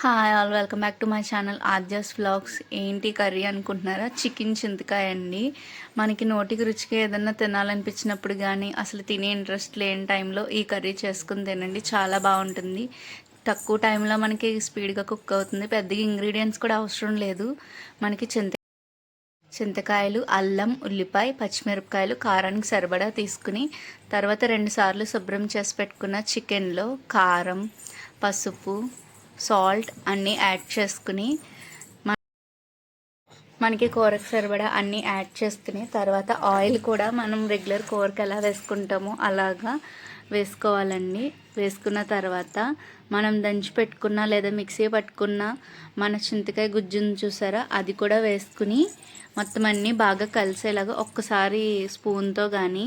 Hi all welcome back to my channel Aadya's vlogs ఏంటి curry అనుకుంటున్నారా? Chicken చింతకాయ అండి. మనకి నోటికి రుచిగా ఏదన్నా తినాలనిపించినప్పుడు కానీ అసలు తినే ఇంట్రెస్ట్ లేని టైంలో ఈ కర్రీ చేసుకుని తినండి. చాలా బాగుంటుంది. తక్కువ టైంలో మనకి స్పీడ్గా కుక్ అవుతుంది. పెద్దగా ఇంగ్రీడియంట్స్ కూడా అవసరం లేదు. మనకి చింత చింతకాయలు అల్లం ఉల్లిపాయ పచ్చిమిరపకాయలు కారానికి సరిపడా తీసుకుని తర్వాత రెండుసార్లు శుభ్రం చేసి పెట్టుకున్న చికెన్లో కారం పసుపు సాల్ట్ అన్నీ యాడ్ చేసుకుని మనకి కూరకు సరిపడా అన్నీ యాడ్ చేసుకుని తర్వాత ఆయిల్ కూడా మనం రెగ్యులర్ కూరకు ఎలా వేసుకుంటామో అలాగా వేసుకోవాలండి. వేసుకున్న తర్వాత మనం దంచి పెట్టుకున్న లేదా మిక్సీ పట్టుకున్న మన చింతకాయ గుజ్జును చూసారా? అది కూడా వేసుకుని మొత్తం అన్నీ బాగా కలిసేలాగా ఒక్కసారి స్పూన్తో కానీ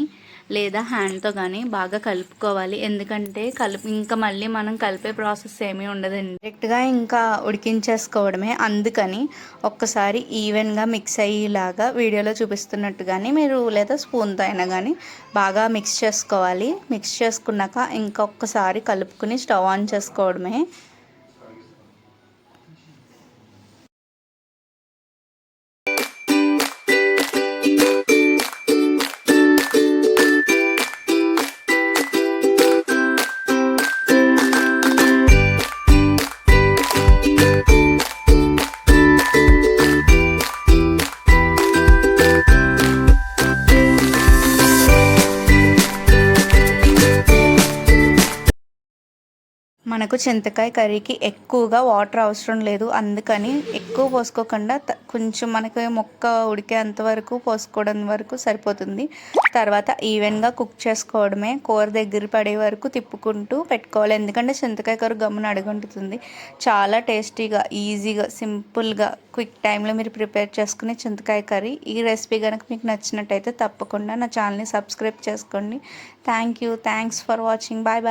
లేదా హ్యాండ్తో కానీ బాగా కలుపుకోవాలి. ఎందుకంటే కలుపు ఇంకా మళ్ళీ మనం కలిపే ప్రాసెస్ ఏమీ ఉండదండి. డైరెక్ట్గా ఇంకా ఉడికించేసుకోవడమే. అందుకని ఒక్కసారి ఈవెన్గా మిక్స్ అయ్యేలాగా వీడియోలో చూపిస్తున్నట్టు కానీ మీరు లేదా స్పూన్తో అయినా కానీ బాగా మిక్స్ చేసుకోవాలి. మిక్స్ చేసుకున్నాక ఇంకొకసారి కలుపుకుని స్టవ్ ఆన్ చేసుకోవడమే. మనకు చింతకాయ కర్రీకి ఎక్కువగా వాటర్ అవసరం లేదు. అందుకని ఎక్కువ పోసుకోకుండా కొంచెం మనకి మొక్క ఉడికేంత వరకు పోసుకోవడం వరకు సరిపోతుంది. తర్వాత ఈవెన్గా కుక్ చేసుకోవడమే కూర దగ్గర పడే వరకు తిప్పుకుంటూ పెట్టుకోవాలి. ఎందుకంటే చింతకాయ కూర గమ్మున అడుగుంటుంది చాలా టేస్టీగా ఈజీగా సింపుల్గా క్విక్ టైంలో మీరు ప్రిపేర్ చేసుకునే చింతకాయ కర్రీ. ఈ రెసిపీ కనుక మీకు నచ్చినట్టయితే తప్పకుండా నా ఛానల్ని సబ్స్క్రైబ్ చేసుకోండి. Thank you. Thanks for watching. Bye bye.